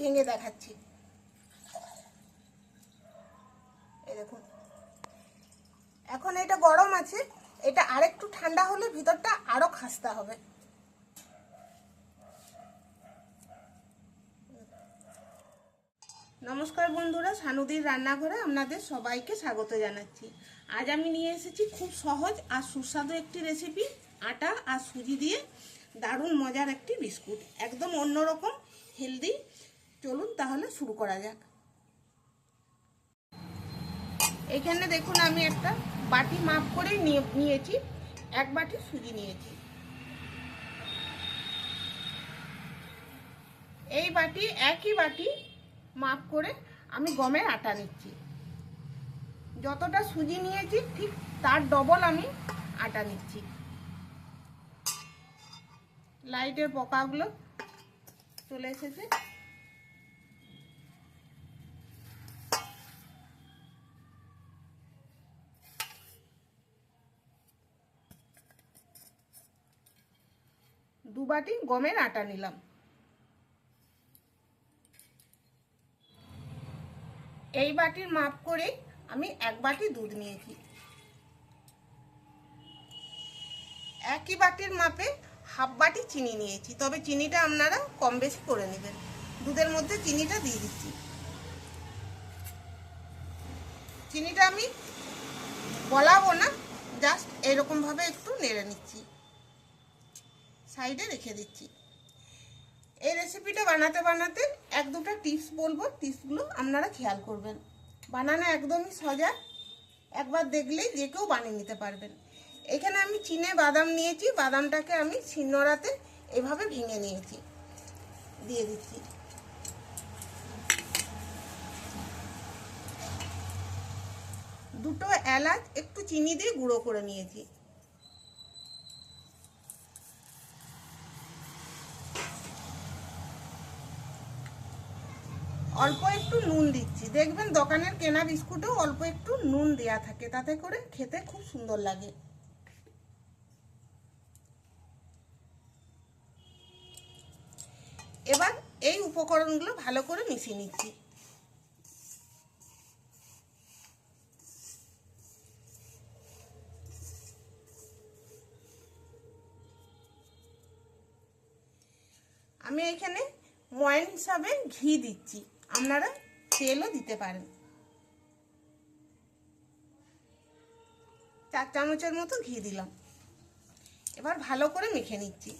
ভেঙে দেখাচ্ছি। এই দেখুন। এখন এটা গরম আছে, এটা আরেকটু ঠান্ডা হলে ভিতরটা আরও খাস্তা হবে। নমস্কার বন্ধুরা, সানুদির রান্নাঘরে আপনাদের সবাইকে স্বাগত জানাচ্ছি। আজ আমি নিয়ে এসেছি খুব সহজ আর সুস্বাদু একটি রেসিপি আটা আর সুজি দিয়ে দারুণ মজার একটি বিস্কুট। একদম অন্যরকম হেলদি চলুন তাহলে শুরু করা যাক। এখানে দেখুন আমি একটা বাটি মাপ করে নিয়ে- নিয়েছি। এক বাটি সুজি নিয়েছি। এই বাটি, একই বাটি মাপ করে আমি গমের আটা নিচ্ছি। যতটা সুজি নিয়েছি, ঠিক তার ডবল আমি আটা নিচ্ছি। লাইটের পোকাগুলো চলে এসেছে। দু বাটি গমের আটা নিলাম। এই বাটির মাপ করে আমি এক বাটি দুধ নিয়েছি। একই বাটির মাপে হাফ বাটি চিনি নিয়েছি। তবে চিনিটা আপনারা কম বেশি করে নেবেন। দুধের মধ্যে চিনিটা দিয়ে দিচ্ছি। চিনিটা আমি গলাবো না, জাস্ট এরকমভাবে একটু নেড়ে নিচ্ছি। সাইডে রেখে দিচ্ছি। এই রেসিপিটা বানাতে বানাতে এক দুটো টিপস বলব। টিপসগুলো আপনারা খেয়াল করবেন। বানানো একদমই সজা। একবার দেখলেই যে কেউ বানিয়ে নিতে পারবেন। এখানে আমি চিনে বাদাম নিয়েছি। বাদামটাকে আমি শিলনোড়াতে এভাবে ভেঙে নিয়েছি। দিয়ে দিচ্ছি। দুটো এলাচ, একটু চিনি দিয়ে গুঁড়ো করে নিয়েছি। অল্প একটু নুন দিচ্ছি। দেখবেন দোকানের কেনা বিস্কুটেও অল্প একটু নুন দেয়া থাকে, তাতে করে খেতে খুব সুন্দর লাগে। এবার এই উপকরণগুলো ভালো করে মিশিয়ে নিচ্ছি। আমি এখানে ময়ন হিসাবে ঘি দিচ্ছি। আপনারা তেলও দিতে পারেন। চার চামচের মতো ঘি দিলাম। এবার ভালো করে মেখে নিচ্ছি।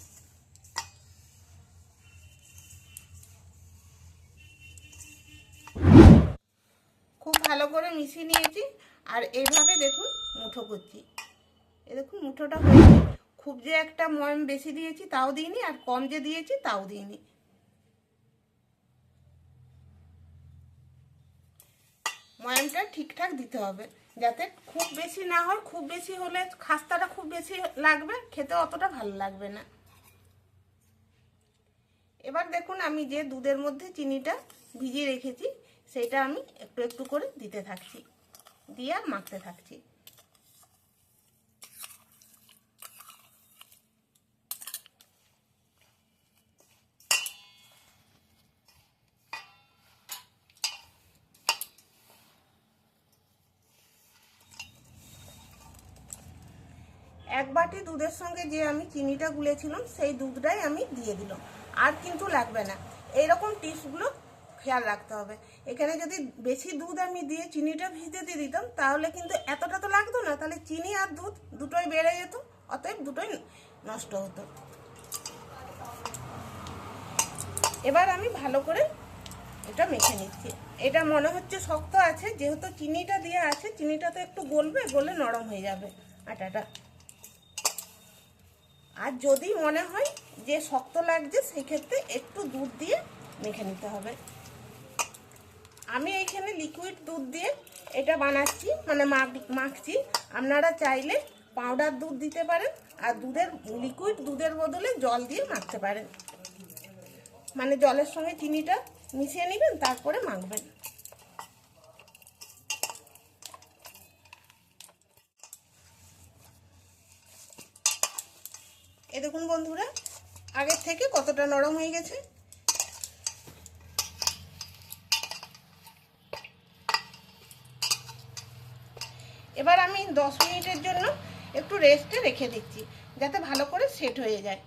খুব ভালো করে মিশিয়ে নিয়েছি আর এইভাবে দেখুন মুঠো করছি। এ দেখুন মুঠোটা হয়েছে। খুব যে একটা ময়ম বেশি দিয়েছি তাও দিইনি আর কম যে দিয়েছি তাও দিইনি। ময়ামটা ঠিকঠাক দিতে হবে। যাতে খুব বেশি না হয়, খুব বেশি হলে খাস্তাটা খুব বেশি লাগবে, খেতে অতটা ভালো লাগবে না। এবার দেখুন আমি যে দুধের মধ্যে চিনিটা ভিজিয়ে রেখেছি, সেটা আমি একটু একটু করে দিতে থাকছি, দিয়ে আর মাখতে থাকছি। এক বাটি দুধের সঙ্গে যে আমি চিনিটা গুলেছিলাম, সেই দুধটাই আমি দিয়ে দিলাম। আর কিন্তু লাগবে না। এইরকম টিপসগুলো খেয়াল রাখতে হবে। এখানে যদি বেশি দুধ আমি দিয়ে চিনিটা ভিজে দিয়ে দিতাম, তাহলে কিন্তু এতটা তো লাগতো না। তাহলে চিনি আর দুধ দুটোই বেড়ে যেত, অতএব দুটোই নষ্ট হতো। এবার আমি ভালো করে এটা মেখে নিচ্ছি। এটা মনে হচ্ছে শক্ত আছে, যেহেতু চিনিটা দেওয়া আছে, চিনিটা তো একটু গলবে, গলে নরম হয়ে যাবে আটাটা। আর যদি মনে হয় যে শক্ত লাগছে, সেক্ষেত্রে একটু দুধ দিয়ে মেখে নিতে হবে। আমি এইখানে লিকুইড দুধ দিয়ে এটা বানাচ্ছি মানে মাখ- মাখছি। আপনারা চাইলে পাউডার দুধ দিতে পারেন আর দুধের লিকুইড দুধের বদলে জল দিয়ে মাখতে পারেন। মানে জলের সঙ্গে চিনিটা মিশিয়ে নেবেন, তারপরে মাখবেন। দেখুন বন্ধুরা, আগের থেকে কতটা নরম হয়ে গেছে। এবার আমি 10 মিনিটের জন্য একটু রেস্টে রেখে দিচ্ছি, যাতে ভালো করে সেট হয়ে যায়।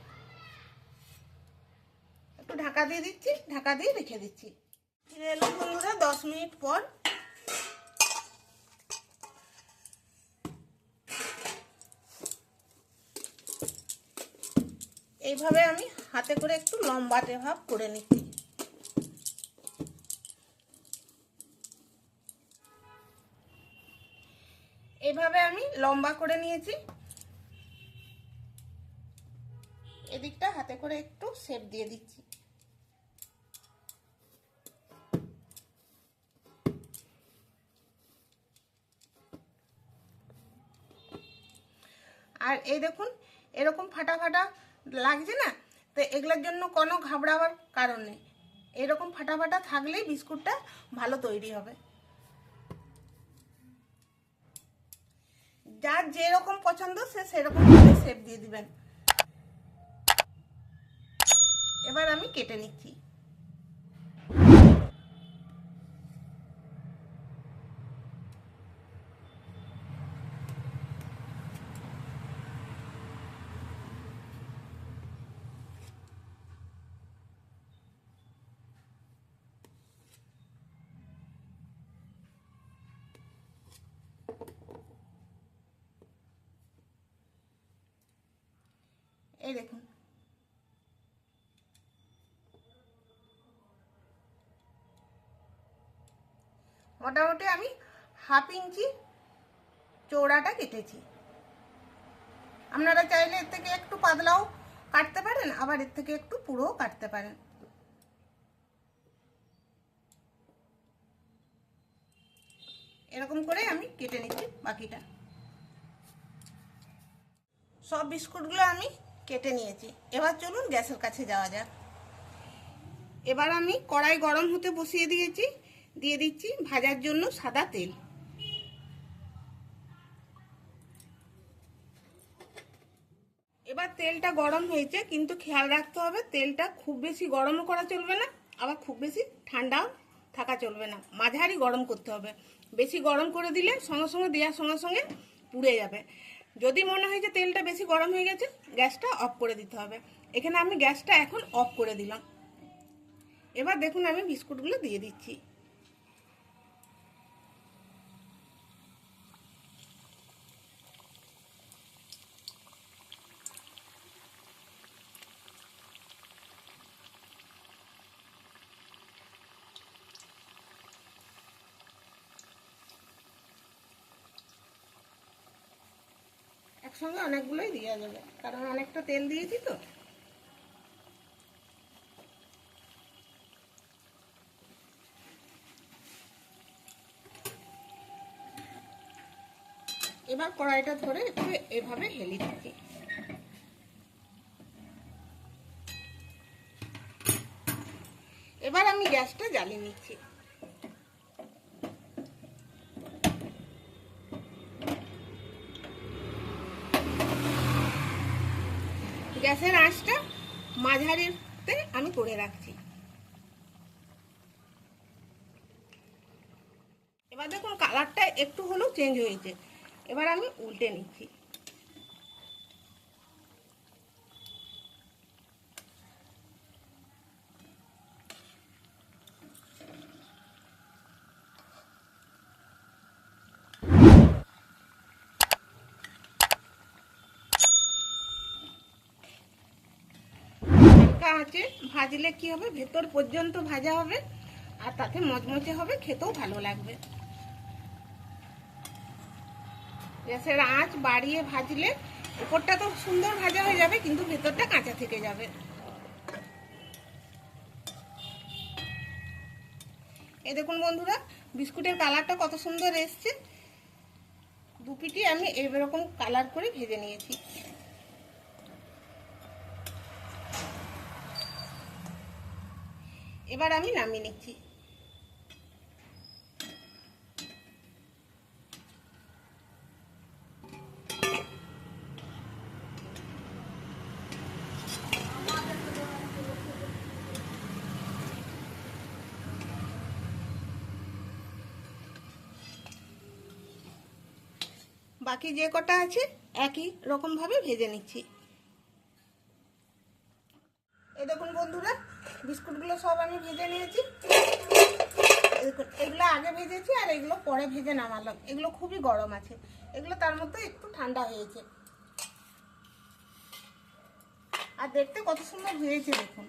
একটু ঢাকা দিয়ে দিচ্ছি, ঢাকা দিয়ে রেখে দিচ্ছি। ফিরে এলাম বন্ধুরা, দশ মিনিট পর। এইভাবে আমি হাতে করে একটু লম্বাটে ভাব করে নিচ্ছি। এইভাবে আমি লম্বা করে নিয়েছি। এদিকটা হাতে করে একটু শেপ দিয়ে দিচ্ছি। আর এই দেখুন, এরকম ফাটা ফাটা লাগছে না? তো এগুলোর জন্য কোনো ঘাবড়াবার কারণ নেই। এরকম ফাটা ফাটা থাকলেই বিস্কুটটা ভালো তৈরি হবে। যার যেরকম পছন্দ, সে সেরকম সেপ দিয়ে দিবেন। এবার আমি কেটে নিচ্ছি। এই দেখুন। মোটামুটি আমি হাফ ইঞ্চি চৌড়াটা কেটেছি। আপনারা চাইলে এর থেকে একটু পাতলাও কাটতে পারেন, আবার এর থেকে একটু পুরোও কাটতে পারেন। এরকম করে আমি কেটে নিচ্ছি বাকিটা। সব বিস্কুটগুলো আমি কেটে নিয়েছি। এবার চলুন গ্যাসের কাছে যাওয়া যাক। এবার আমি কড়াই গরম হতে বসিয়ে দিয়েছি। দিয়ে দিচ্ছি ভাজার জন্য সাদা তেল। এবার তেলটা গরম হয়েছে, কিন্তু খেয়াল রাখতে হবে তেলটা খুব বেশি গরমও করা চলবে না, আবার খুব বেশি ঠান্ডাও থাকা চলবে না। মাঝারি গরম করতে হবে। বেশি গরম করে দিলে সঙ্গে সঙ্গে দেওয়ার সঙ্গে সঙ্গে পুড়ে যাবে। যদি মনে হয় যে তেলটা বেশি গরম হয়ে গেছে, গ্যাসটা অফ করে দিতে হবে। এখানে আমি গ্যাসটা এখন অফ করে দিলাম। এবার দেখুন আমি বিস্কুটগুলো দিয়ে দিচ্ছি। একসঙ্গে অনেকগুলোই দেওয়া যাবে কারণ অনেকটা তেল দিয়েছি তো। এবার কড়াইটা ধরে একটু এভাবে হেলি দিচ্ছি এবার আমি গ্যাসটা জ্বালিয়ে নিচ্ছি। গ্যাসের আঁচটা মাঝারিতে আমি করে রাখছি। এবার দেখুন কালারটা একটু হলেও চেঞ্জ হয়েছে। এবার আমি উল্টে নিচ্ছি। আঁচে ভাজলে কি হবে? ভেতর পর্যন্ত ভাজা হবে, আর তাতে মচমচে হবে, খেতেও ভালো লাগবে। গ্যাসের আঁচ বাড়িয়ে ভাজলে, উপরটা তো সুন্দর ভাজা হয়ে যাবে, কিন্তু ভেতরটা কাঁচা থেকে যাবে। এ দেখুন বন্ধুরা, বিস্কুটের কালারটা কত সুন্দর এসছে। দুপিটি আমি এরকম কালার করে ভেজে নিয়েছি। এবার আমি নামিয়ে নিচ্ছি। বাকি যে কটা আছে একই রকমভাবে ভেজে নিচ্ছি। বিস্কুটগুলো সব আমি ভেজে নিয়েছি। এগুলো আগে ভেজেছি আর এগুলো পরে ভেজে নামালাম। এগুলো খুবই গরম আছে। এগুলো তার মধ্যে একটু ঠান্ডা হয়েছে। আর দেখতে কত সুন্দর হয়েছে দেখুন।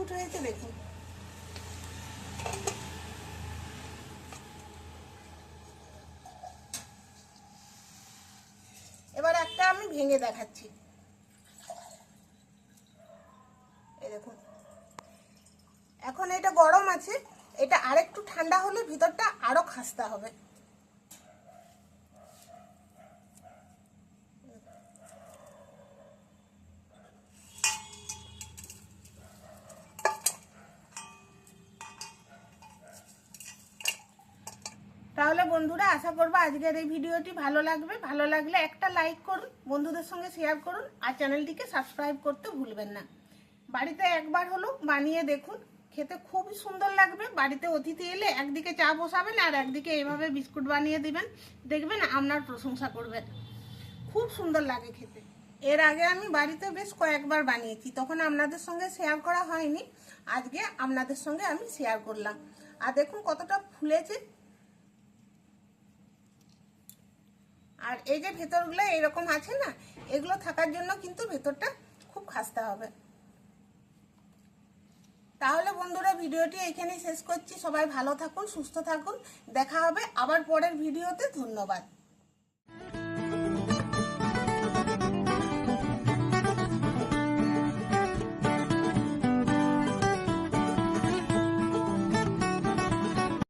বিস্কুট হয়েছে, দেখুন। এবার একটা আমি ভেঙে দেখাচ্ছি। দেখুন। এখন এটা গরম আছে, এটা আরেকটু ঠান্ডা হলে ভিতরটা আরও খাস্তা হবে তাহলে বন্ধুরা, আশা করব আজকের এই ভিডিওটি ভালো লাগবে। ভালো লাগলে একটা লাইক করুন, বন্ধুদের সঙ্গে শেয়ার করুন, আর চ্যানেলটিকে সাবস্ক্রাইব করতে ভুলবেন না। বাড়িতে একবার হলো, বানিয়ে দেখুন। খেতে খুবই সুন্দর লাগবে। বাড়িতে অতিথি এলে একদিকে চা বসাবেন আর একদিকে এইভাবে বিস্কুট বানিয়ে দিবেন। দেখবেন আপনার প্রশংসা করবেন। খুব সুন্দর লাগে খেতে। এর আগে আমি বাড়িতে বেশ কয়েকবার বানিয়েছি, তখন আপনাদের সঙ্গে শেয়ার করা হয়নি। আজকে আপনাদের সঙ্গে আমি শেয়ার করলাম। আর দেখুন কতটা ফুলেছে। আর এই যে ভেতরগুলো এরকম আছে না, এগুলো থাকার জন্য কিন্তু ভেতরটা খুব খাসতে হবে। তাহলে বন্ধুরা, ভিডিওটি এখানেই শেষ করছি। সবাই ভালো থাকুন, সুস্থ থাকুন। দেখা হবে আবার পরের ভিডিওতে। ধন্যবাদ।